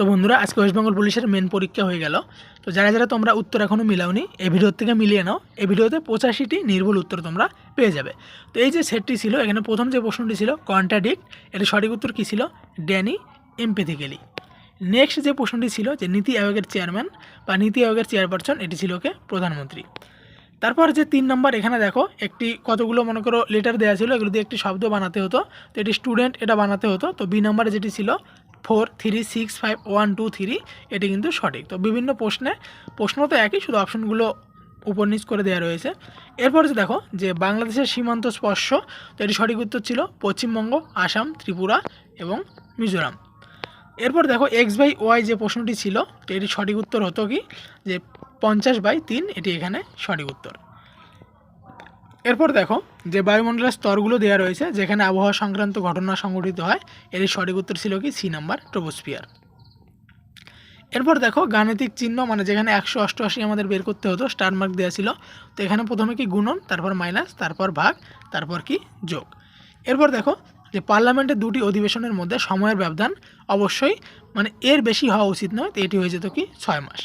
তো বন্ধুরা, আজকে ওয়েস্ট বেঙ্গল পুলিশের মেন পরীক্ষা হয়ে গেল। তো যারা যারা তোমরা উত্তর এখনও মিলাওনি, এই ভিডিওর থেকে মিলিয়ে নাও। এই ভিডিওতে পঁচাশিটি নির্ভুল উত্তর তোমরা পেয়ে যাবে। তো এই যে সেটটি ছিল, এখানে প্রথম যে প্রশ্নটি ছিল কন্ট্রাডিক্ট এর সঠিক উত্তর কী ছিল? ড্যানি এমপেথিক্যালি নেক্সট যে প্রশ্নটি ছিল যে নীতি আয়োগের চেয়ারম্যান বা নীতি আয়োগের চেয়ারপারসন এটি ছিল কে? প্রধানমন্ত্রী। তারপর যে তিন নম্বর, এখানে দেখো, একটি কতগুলো মনে করো লেটার দেওয়া ছিল, এগুলো দিয়ে একটি শব্দ বানাতে হতো। তো এটি স্টুডেন্ট এটা বানাতে হতো। তো বি নাম্বারে যেটি ছিল four, three, six, five, one, two, three, এটি কিন্তু সঠিক। তো বিভিন্ন প্রশ্নে প্রশ্ন তো একই, শুধু অপশনগুলো উপর নিচ করে দেওয়া রয়েছে। এরপর যে দেখো, যে বাংলাদেশের সীমান্ত স্পর্শ, তো এটি সঠিক উত্তর ছিল পশ্চিমবঙ্গ, আসাম, ত্রিপুরা এবং মিজোরাম। এরপর দেখো এক্স বাই ওয়াই যে প্রশ্নটি ছিল, তো এটি সঠিক উত্তর হতো কি? যে পঞ্চাশ বাই তিন, এটি এখানে সঠিক উত্তর। এরপর দেখো যে বায়ুমণ্ডলের স্তরগুলো দেওয়া রয়েছে, যেখানে আবহাওয়া সংক্রান্ত ঘটনা সংঘটিত হয় এর সঠিক উত্তর ছিল কি? C number troposphere. এরপর দেখো গাণিতিক চিহ্ন মানে যেখানে একশো অষ্টআশি আমাদের বের করতে হতো, স্টার মার্ক দেওয়া ছিল। তো এখানে প্রথমে কি গুণন, তারপর মাইনাস, তারপর ভাগ, তারপর কি যোগ। এরপর দেখো যে পার্লামেন্টের দুটি অধিবেশনের মধ্যে সময়ের ব্যবধান অবশ্যই মানে এর বেশি হওয়া উচিত নয়, তো এটি হয়ে যেত কি? ছয় মাস।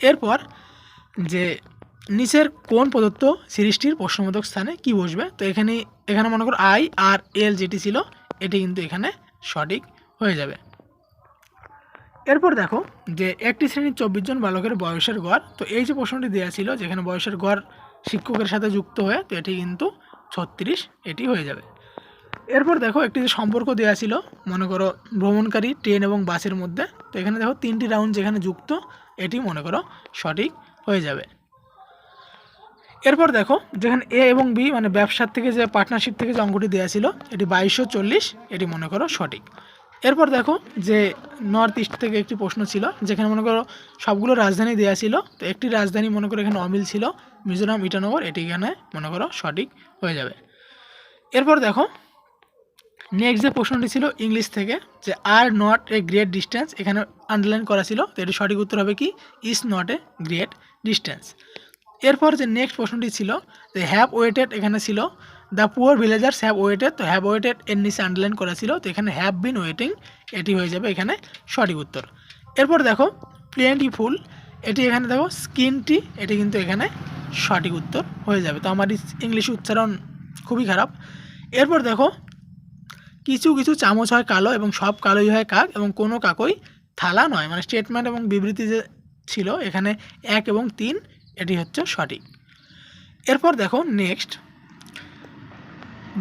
এরপর যে নিচের কোন প্রদত্ত সিরিজটির প্রশ্নবোধক স্থানে কি বসবে? তো এখানে এখানে মনে করো আই আর এল যেটি ছিল, এটি কিন্তু এখানে সঠিক হয়ে যাবে। এরপর দেখো যে একটি শ্রেণির চব্বিশ জন বালকের বয়সের গড়, তো এই যে প্রশ্নটি দেওয়া ছিল যেখানে বয়সের গড় শিক্ষকের সাথে যুক্ত হয়ে, তো এটি কিন্তু ছত্রিশ, এটি হয়ে যাবে। এরপর দেখো একটি যে সম্পর্ক দেওয়া ছিল, মনে করো ভ্রমণকারী ট্রেন এবং বাসের মধ্যে, তো এখানে দেখো তিনটি রাউন্ড যেখানে যুক্ত, এটি মনে করো সঠিক হয়ে যাবে। এরপর দেখো, যেখানে এ এবং বি মানে ব্যবসার থেকে যে পার্টনারশিপ থেকে যে অঙ্কটি দেওয়া ছিল, এটি বাইশশো চল্লিশ, এটি মনে করো সঠিক। এরপর দেখো যে নর্থ ইস্ট থেকে একটি প্রশ্ন ছিল, যেখানে মনে করো সবগুলো রাজধানী দেওয়া ছিল, তো একটি রাজধানী মনে করো এখানে অমিল ছিল, মিজোরাম, ইটানগর, এটি এখানে মনে করো সঠিক হয়ে যাবে। এরপর দেখো নেক্সট যে প্রশ্নটি ছিল ইংলিশ থেকে, যে are not a great distance এখানে আন্ডারলাইন করা ছিল, তো এটি সঠিক উত্তর হবে কি? Is not a great distance এরপর যে নেক্সট প্রশ্নটি ছিল যে হ্যাভ ওয়েটেড এখানে ছিল the poor villagers have waited তো হ্যাভ ওয়েটেড এর নিচে আন্ডারলাইন করা ছিল, তো এখানে হ্যাভ বিন ওয়েটিং এটি হয়ে যাবে এখানে সঠিক উত্তর। এরপর দেখো প্লেন্টি ফুল এটি এখানে দেখো স্কিনটি এটি কিন্তু এখানে সঠিক উত্তর হয়ে যাবে। তো আমার ইংলিশ উচ্চারণ খুবই খারাপ। এরপর দেখো, কিছু কিছু চামচ হয় কালো এবং সব কালোই হয় কাক এবং কোনো কাকই থালা নয়। মানে স্টেটমেন্ট এবং বিবৃতি যে ছিল, এখানে এক এবং তিন এটি হচ্ছে সঠিক। এরপর দেখো নেক্সট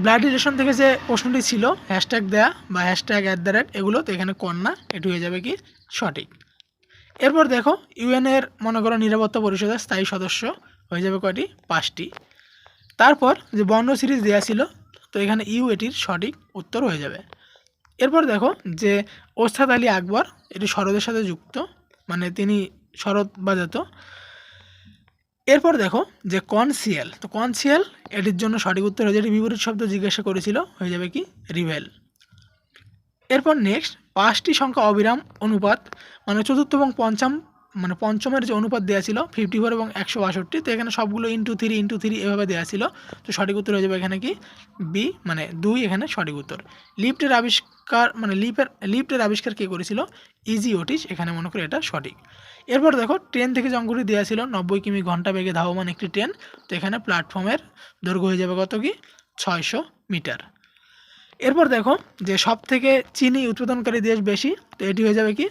ব্লাড রিলেশন থেকে যে প্রশ্নটি ছিল হ্যাশট্যাগ দেয়া বা হ্যাশট্যাগ অ্যাট দ্য রেট এগুলো তো এখানে কন্যা এটি হয়ে যাবে কি সঠিক। এরপর দেখো ইউএনের মনে করো নিরাপত্তা পরিষদের স্থায়ী সদস্য হয়ে যাবে কয়টি? পাঁচটি। তারপর যে বর্ণ সিরিজ দেওয়া ছিল, তো এখানে ইউ এটির সঠিক উত্তর হয়ে যাবে। এরপর দেখো যে ওস্তাদ আলী আকবর, এটি শরদের সাথে যুক্ত মানে তিনি শরৎ বাজাতো এরপর দেখো যে কনসিয়াল, তো কনসিয়াল এটির জন্য সঠিক উত্তর হয়ে যেটি বিপরীত শব্দ জিজ্ঞাসা করেছিল, হয়ে যাবে কি? রিভেল। এরপর নেক্সট পাঁচটি সংখ্যা অবিরাম অনুপাত মানে চতুর্থ এবং পঞ্চম মানে পঞ্চমের যে অনুপাত দেওয়া ছিল ফিফটি ফোর এবং একশো বাষট্টি, তো এখানে সবগুলো ইন্টু থ্রি ইন্টু থ্রি এভাবে দেওয়া ছিল। তো সঠিক উত্তর হয়ে যাবে এখানে কি? বি মানে দুই এখানে সঠিক উত্তর। লিফটের আবিষ্কার মানে লিফের, লিফটের আবিষ্কার কে করেছিল? ইজি ওটিস এখানে মনে করি এটা সঠিক। এরপর দেখো ট্রেন থেকে যে দেওয়া ছিল, নব্বই কিমি ঘণ্টা বেগে ধাবমান একটি ট্রেন তো এখানে প্ল্যাটফর্মের দৈর্ঘ্য হয়ে যাবে কত কি? ছয়শো মিটার। এরপর দেখো যে সব থেকে চিনি উৎপাদনকারী দেশ বেশি, তো এটি হয়ে যাবে কি?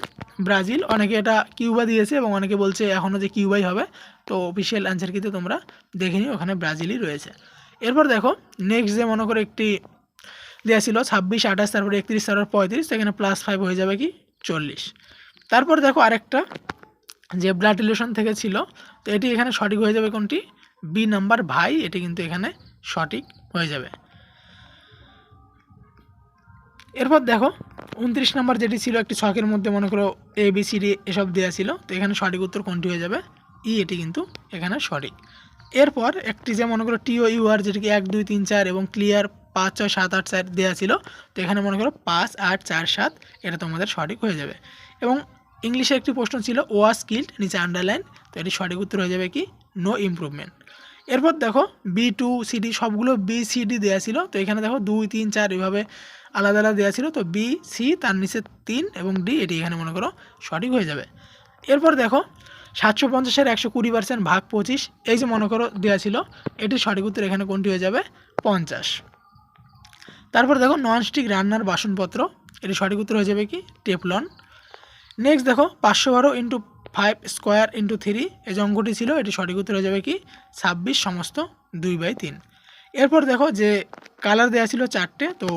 ব্রাজিল। অনেকে এটা কিউবা দিয়েছে এবং অনেকে বলছে এখনও যে কিউবাই হবে। তো অফিসিয়াল অ্যান্সার কিন্তু তোমরা দেখে নিও, ওখানে ব্রাজিলই রয়েছে। এরপর দেখো নেক্সট যে মনে করো একটি দেওয়া ছিল, ছাব্বিশ, আঠাশ, তারপরে একত্রিশ, তারপর পঁয়ত্রিশ, তো এখানে প্লাস ফাইভ হয়ে যাবে কি? চল্লিশ। তারপর দেখো আরেকটা যে ব্লাড রিলেশন থেকে ছিল, তো এটি এখানে সঠিক হয়ে যাবে কোনটি? বি নাম্বার ভাই, এটি কিন্তু এখানে সঠিক হয়ে যাবে। এরপর দেখো, উনত্রিশ নম্বর যেটি ছিল একটি ছকের মধ্যে, মনে করো এ বি সি ডি এসব দেওয়া ছিল, তো এখানে সঠিক উত্তর কোনটি হয়ে যাবে? ই এটি কিন্তু এখানে সঠিক। এরপর একটি যে মনে করো টিও ইউআর যেটিকে এক, দুই, তিন, চার এবং ক্লিয়ার পাঁচ, ছয়, সাত, আট, চার দেওয়া ছিল, তো এখানে মনে করো পাঁচ, আট, চার, সাত, এটা তোমাদের সঠিক হয়ে যাবে। এবং ইংলিশে একটি প্রশ্ন ছিল ওয়া স্কিল্ড নিচে আন্ডারলাইন তো এটি সঠিক উত্তর হয়ে যাবে কি? নো ইমপ্রুভমেন্ট এরপর দেখো বি টু সিডি সবগুলো বি সিডি দেওয়া ছিল, তো এখানে দেখো দুই, তিন, চার, এভাবে আলাদা আলাদা দেওয়া ছিল, তো বি সি তার নিচে তিন এবং ডি এটি এখানে মনে করো সঠিক হয়ে যাবে। এরপর দেখো, সাতশো পঞ্চাশের একশো কুড়ি পার্সেন্ট ভাগ পঁচিশ, এই যে মনে করো দেওয়া ছিল, এটির সঠিক উত্তর এখানে কোনটি হয়ে যাবে? পঞ্চাশ। তারপর দেখো ননস্টিক রান্নার বাসনপত্র এটি সঠিক উত্তর হয়ে যাবে কি? টেপলন নেক্সট দেখো, পাঁচশো বারো into five square into three এই যে অঙ্কটি ছিল এটি সঠিক উত্তর হয়ে যাবে কি? ছাব্বিশ সমস্ত দুই বাই তিন। এরপর দেখো যে কালার দেওয়া ছিল চারটে, তো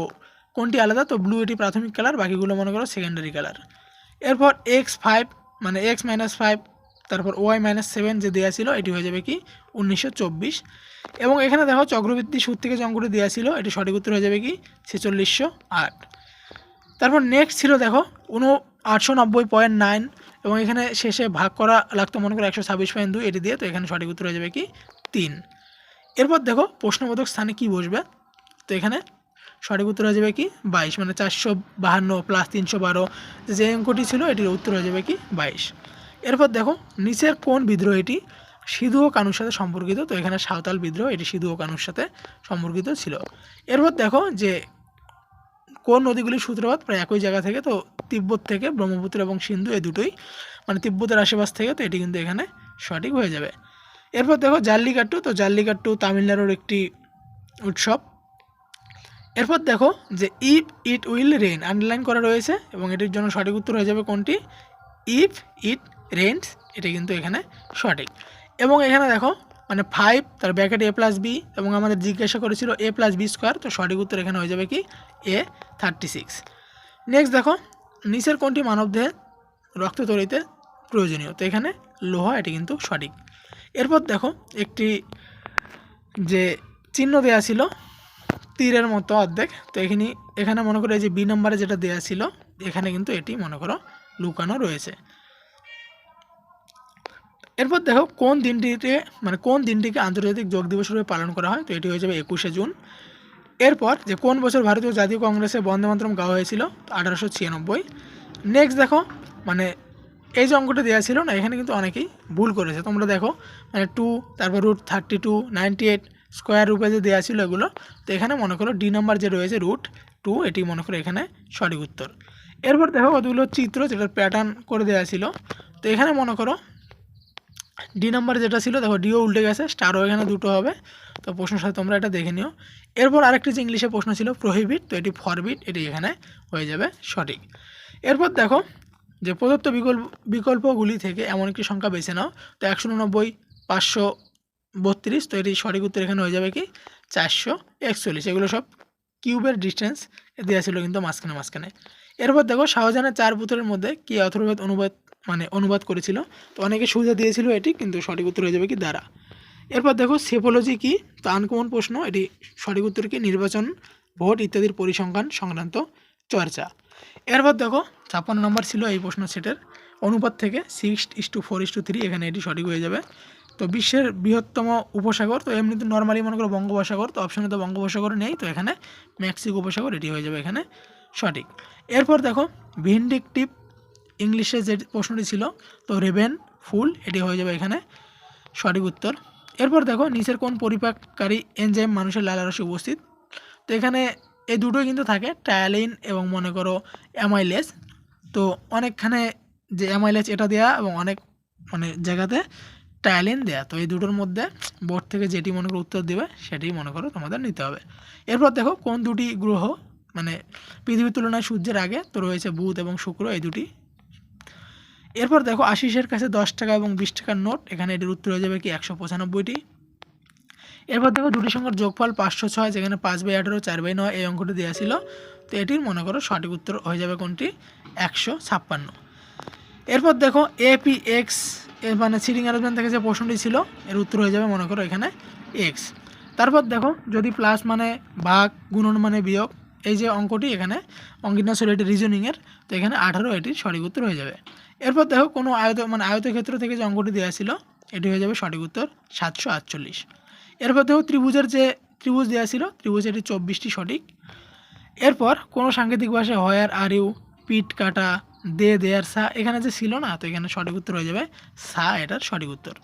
কোনটি আলাদা? তো ব্লু এটি প্রাথমিক কালার বাকিগুলো মনে করো সেকেন্ডারি কালার এরপর এক্স ফাইভ মানে এক্স মাইনাস ফাইভ তারপর ওয়াই মাইনাস সেভেন যে দেওয়া ছিল, এটি হয়ে যাবে কি? উনিশশো চব্বিশ। এবং এখানে দেখো চক্রবৃত্তি সুদ থেকে যে দেওয়া ছিল, এটি সঠিক উত্তর হয়ে যাবে কি? ছেচল্লিশশো আট। তারপর নেক্সট ছিল দেখো উনো আটশো নব্বই পয়েন্ট নাইন এবং এখানে শেষে ভাগ করা লাগতো মনে করো একশো ছাব্বিশ পয়েন্ট দুই, এটি দিয়ে তো এখানে সঠিক উত্তর হয়ে যাবে কি? তিন। এরপর দেখো প্রশ্নবোধক স্থানে কি বসবে? তো এখানে সঠিক উত্তর হয়ে যাবে কি? বাইশ মানে চারশো বাহান্ন প্লাস তিনশো বারো। যে অঙ্কটি ছিল, এটির উত্তর হয়ে যাবে কি? বাইশ। এরপর দেখো, নিচের কোন বিদ্রোহীটি সিধু ও কানুর সাথে সম্পর্কিত? তো এখানে সাঁওতাল বিদ্রোহ, এটি সিধু ও কানুর সাথে সম্পর্কিত ছিল। এরপর দেখো যে কোন নদীগুলির সূত্রপাত? প্রায় একই জায়গা থেকে, তো তিব্বত থেকে ব্রহ্মপুত্র এবং সিন্ধু এই দুটোই। মানে তিব্বতের আশেপাশ থেকে, তো এটি কিন্তু এখানে সঠিক হয়ে যাবে। এরপর দেখো জাল্লিকাট্টু, তো জাল্লিকাট্টু তামিলনাড়ুর একটি উৎসব। এরপর দেখো যে if it will rain underline করা রয়েছে এবং এটির জন্য সঠিক উত্তর হয়ে যাবে কোনটি? ইফ ইট রেন্স এটা কিন্তু এখানে সঠিক। এবং এখানে দেখো মানে ফাইভ তার ব্যাকেট এ প্লাস বি এবং আমাদের জিজ্ঞাসা করেছিল এ প্লাস বি স্কোয়ার তো সঠিক উত্তর এখানে হয়ে যাবে কি? এ থার্টি সিক্স নেক্সট দেখো, নিচের কোনটি মানবদেহে রক্ত তৈরিতে প্রয়োজনীয়? তো এখানে লোহা, এটি কিন্তু সঠিক। এরপর দেখো, একটি যে চিহ্ন দেওয়া ছিল তীরের মতো অর্ধেক। তো এখানে এখানে মনে করো এই যে বি নম্বরে যেটা দেওয়া ছিল, এখানে কিন্তু এটি মনে করো লুকানো রয়েছে। এরপর দেখো কোন দিনটিতে মানে কোন দিনটিকে আন্তর্জাতিক যোগ দিবস রূপে পালন করা হয়? তো এটি হয়ে যাবে একুশে জুন। এরপর যে কোন বছর ভারতীয় জাতীয় কংগ্রেসে বন্দে মাতরম গাওয়া হয়েছিল? আঠারোশো ছিয়ানব্বই। নেক্সট দেখো মানে এই যে অঙ্কটা দেওয়া ছিল না, এখানে কিন্তু অনেকেই ভুল করেছে। তোমরা দেখো মানে টু তারপর root thirty two ninety eight square রূপে যে দেওয়া ছিল এগুলো, তো এখানে মনে করো ডি নাম্বার যে রয়েছে রুট টু এটি মনে করো এখানে সঠিক উত্তর। এরপর দেখো কতগুলো চিত্র যেটার প্যাটার্ন করে দেওয়া ছিল। তো এখানে মনে করো ডি নাম্বার যেটা ছিল, দেখো ডিও উল্টে গেছে স্টারও এখানে দুটো হবে। তো প্রশ্নের সাথে তোমরা এটা দেখে নিও। এরপর আরেকটি যে ইংলিশে প্রশ্ন ছিল প্রহিবিট তো এটি ফরবিট এটি এখানে হয়ে যাবে সঠিক। এরপর দেখো যে প্রদত্ত বিকল্প বিকল্পগুলি থেকে এমন একটি সংখ্যা বেছে নাও। তো একশো উননব্বই, পাঁচশো বত্রিশ, তো এটি সঠিক উত্তর এখানে হয়ে যাবে কি? চারশো একচল্লিশ। এগুলো সব কিউবের ডিস্টেন্স দেওয়া ছিল কিন্তু মাঝখানে মাঝখানে। এরপর দেখো, শাহজাহানের চার পুত্রের মধ্যে কি অথর্বেদ অনুবাদ মানে অনুবাদ করেছিল? তো অনেকে সুবিধা দিয়েছিল এটি, কিন্তু সঠিক উত্তর হয়ে যাবে কি? দ্বারা। এরপর দেখো সেপোলজি কি? তো আনকমন প্রশ্ন, এটি সঠিক উত্তর কি? নির্বাচন, ভোট ইত্যাদির পরিসংখ্যান সংক্রান্ত চর্চা। এরপর দেখো, ছাপ্পান্ন নম্বর ছিল এই প্রশ্ন সেটের। অনুপাত থেকে six is to four is to three এখানে এটি সঠিক হয়ে যাবে। তো বিশ্বের বৃহত্তম উপসাগর, তো এমনিতে নর্মালি মনে করো বঙ্গোপসাগর, তো অপশানে তো বঙ্গোপসাগর নেই, তো এখানে মেক্সিকো উপসাগর এটি হয়ে যাবে এখানে। সঠিক। এরপর দেখো ভিন্ডিকটিভ ইংলিশে যে প্রশ্নটি ছিল, তো রেবেন, ফুল, এটি হয়ে যাবে এখানে। সঠিক উত্তর। এরপর দেখো, নিচের কোন পরিপাককারী এনজাইম মানুষের লালারসে উপস্থিত? তো এখানে এই দুটোই কিন্তু থাকে টায়ালিন এবং মনে করো অ্যামাইলেস তো অনেকখানে যে অ্যামাইলেস এটা দেওয়া এবং অনেক মানে জায়গাতে টায়ালিন দেয়া। তো এই দুটোর মধ্যে বোর্ড থেকে যেটি মনে করো উত্তর দেবে সেটি মনে করো তোমাদের নিতে হবে। এরপর দেখো কোন দুটি গ্রহ মানে পৃথিবীর তুলনায় সূর্যের আগে, তো রয়েছে বুধ এবং শুক্র এই দুটি। এরপর দেখো আশিসের কাছে দশ টাকা এবং বিশ টাকার নোট, এখানে এটির উত্তর হয়ে যাবে কি একশো পঁচানব্বইটি। এরপর দেখো দুটি সংখ্যার যোগফল পাঁচশো ছয়, যেখানে পাঁচ বাই আঠেরো, চার বাই নয় এই অঙ্কটি দেওয়া ছিল। তো এটির মনে করো সঠিক উত্তর হয়ে যাবে কোনটি? একশো ছাপ্পান্ন। এরপর দেখো এপি এক্স এর মানে সিটিং অ্যারেঞ্জমেন্ট থেকে যে প্রশ্নটি ছিল, এর উত্তর হয়ে যাবে মনে করো এখানে এক্স তারপর দেখো, যদি প্লাস মানে ভাগ, গুণন মানে বিয়োগ, এই যে অঙ্কটি এখানে অঙ্কিনা এটি রিজনিংয়ের তো এখানে আঠারো এটির সঠিক উত্তর হয়ে যাবে। এরপর দেখো, কোনো আয়ত মানে আয়তক্ষেত্র থেকে যে অঙ্কটি দেওয়া ছিল, এটি হয়ে যাবে সঠিক উত্তর সাতশো আটচল্লিশ। এরপর দেখো, ত্রিভুজের যে ত্রিভুজ দেওয়া ছিল, ত্রিভুজ এটি চব্বিশটি সঠিক। এরপর কোনো সাংকেতিক ভাষায় হয়ার আর ইউ পিট কাটা দে দেয়ার সা, এখানে যে ছিল না, তো এখানে সঠিক উত্তর হয়ে যাবে সা, এটার সঠিক উত্তর।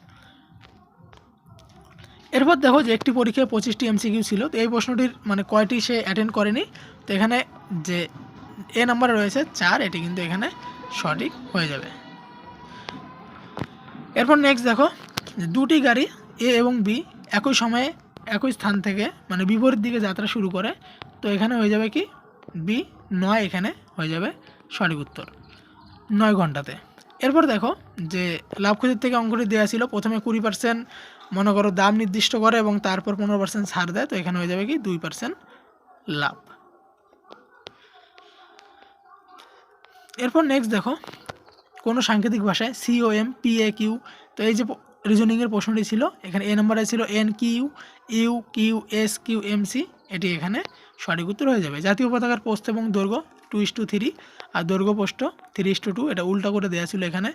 এরপর দেখো যে একটি পরীক্ষায় পঁচিশটি এমসিকিউ ছিল, তো এই প্রশ্নটির মানে কয়টি সে অ্যাটেন্ড করেনি, তো এখানে যে এ নাম্বারে রয়েছে চার, এটি কিন্তু এখানে সঠিক হয়ে যাবে। এরপর নেক্সট দেখো দুটি গাড়ি এ এবং বি একই সময়ে একই স্থান থেকে মানে বিপরীত দিকে যাত্রা শুরু করে, তো এখানে হয়ে যাবে কি? বি নয় এখানে হয়ে যাবে সঠিক উত্তর। নয় ঘন্টাতে। এরপর দেখো যে লাভ ক্ষতির থেকে অঙ্কটি দেওয়া ছিল, প্রথমে কুড়ি পার্সেন্ট মনে করো দাম নির্দিষ্ট করে এবং তারপর পনেরো পার্সেন্ট ছাড় দেয়, তো এখানে হয়ে যাবে কি দুই পার্সেন্ট লাভ। এরপর নেক্সট দেখো, কোনো সাংকেতিক ভাষায় সিওএম পিএ কিউ তো এই যে রিজনিংয়ের প্রশ্নটি ছিল, এখানে এ নম্বরে ছিল N Q U Q S Q M C এটি এখানে সঠিক উত্তর হয়ে যাবে। জাতীয় পতাকার পোস্ত এবং দৈর্ঘ্য টু ইস টু থ্রি আর দৈর্ঘ্য পোস্ট থ্রি ইস টু টু এটা উল্টা করে দেওয়া ছিল এখানে।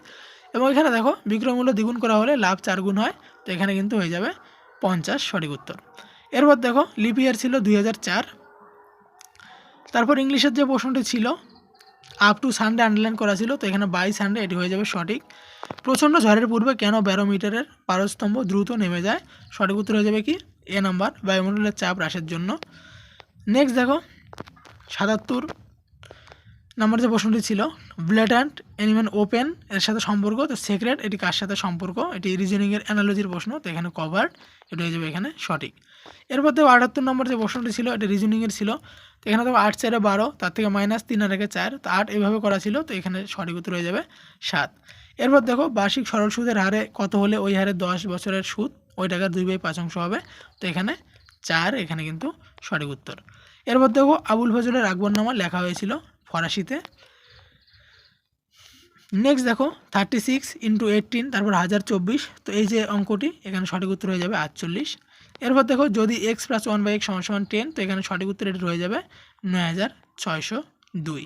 এবং এখানে দেখো, বিক্রয় মূল্য দ্বিগুণ করা হলে লাভ চার গুণ হয়, তো এখানে কিন্তু হয়ে যাবে পঞ্চাশ, সঠিক উত্তর। এরপর দেখো লিপি ইয়ার ছিল দুই হাজার চার। তারপর ইংলিশের যে প্রশ্নটি ছিল আপ টু সানডে আন্ডারলাইন করা ছিল, তো এখানে বাই সানডে এটি হয়ে যাবে সঠিক। প্রচণ্ড ঝড়ের পূর্বে কেন ব্যারোমিটারের পারস্তম্ভ দ্রুত নেমে যায়? সঠিক উত্তর হয়ে যাবে কি? এ নাম্বার বায়ুমণ্ডলের চাপ হ্রাসের জন্য। নেক্সট দেখো, সাতাত্তর নাম্বার যে প্রশ্নটি ছিল ব্লেটান্ট অ্যানিমেল ওপেন এর সাথে সম্পর্ক, তো সেক্রেট এটি কার সাথে সম্পর্ক? এটি রিজনিংয়ের অ্যানালজির প্রশ্ন, তো এখানে কভার্ড এটি হয়ে যাবে এখানে সঠিক। এরপর দেখো আটাত্তর নম্বর যে প্রশ্নটি ছিল, এটি রিজনিংয়ের ছিল, তো এখানে দেখো আট চারে বারো, তার থেকে মাইনাস তিন আর একে চার, তো আট এভাবে করা ছিল, তো এখানে সঠিক উত্তর হয়ে যাবে সাত। এরপর দেখো বার্ষিক সরল সুদের হারে কত হলে ওই হারে দশ বছরের সুদ? ওই টাকার দুই বাই পাঁচ অংশ হবে, তো এখানে চার, এখানে কিন্তু সঠিক উত্তর। এরপর দেখো আবুল ফজলের আকবরনামা লেখা হয়েছিল ফরাসিতে। নেক্সট দেখো থার্টি সিক্স ইন্টু এইটিন তারপর হাজার চব্বিশ। তো এই যে অঙ্কটি, এখানে সঠিক উত্তর হয়ে যাবে আটচল্লিশ। এরপর দেখো, যদি X plus one by X সমান সমান টেন তো এখানে সঠিক উত্তর এটি রয়ে যাবে নয় হাজার ছয়শো দুই।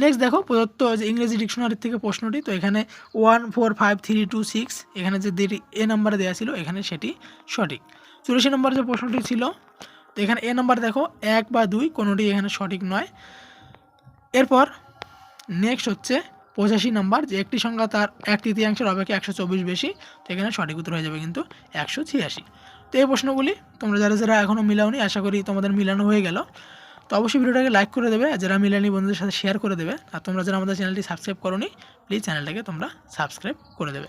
নেক্সট দেখো, প্রদত্ত যে ইংরেজি ডিকশনারি থেকে প্রশ্নটি, তো এখানে one four five three two six এখানে যে এ নাম্বারে দেওয়া ছিল, এখানে সেটি সঠিক। চুরাশি নম্বর যে প্রশ্নটি ছিল তো এখানে এ নাম্বার দেখো, এক বা দুই কোনোটি এখানে সঠিক নয়। এরপর নেক্সট হচ্ছে পঁচাশি নাম্বার, যে একটি সংখ্যা তার এক তৃতীয়াংশের অপেক্ষা একশো চব্বিশ বেশি, তো এখানে সঠিক উত্তর হয়ে যাবে কিন্তু একশো ছিয়াশি। তো এই প্রশ্নগুলি তোমরা যারা যারা এখনও মিলাওনি, আশা করি তোমাদের মিলানো হয়ে গেল। তো অবশ্যই ভিডিওটাকে লাইক করে দেবে, আর যারা মিলানি বন্ধুদের সাথে শেয়ার করে দেবে, আর তোমরা যারা আমাদের চ্যানেলটি সাবস্ক্রাইব করোনি প্লিজ চ্যানেলটাকে তোমরা সাবস্ক্রাইব করে দেবে।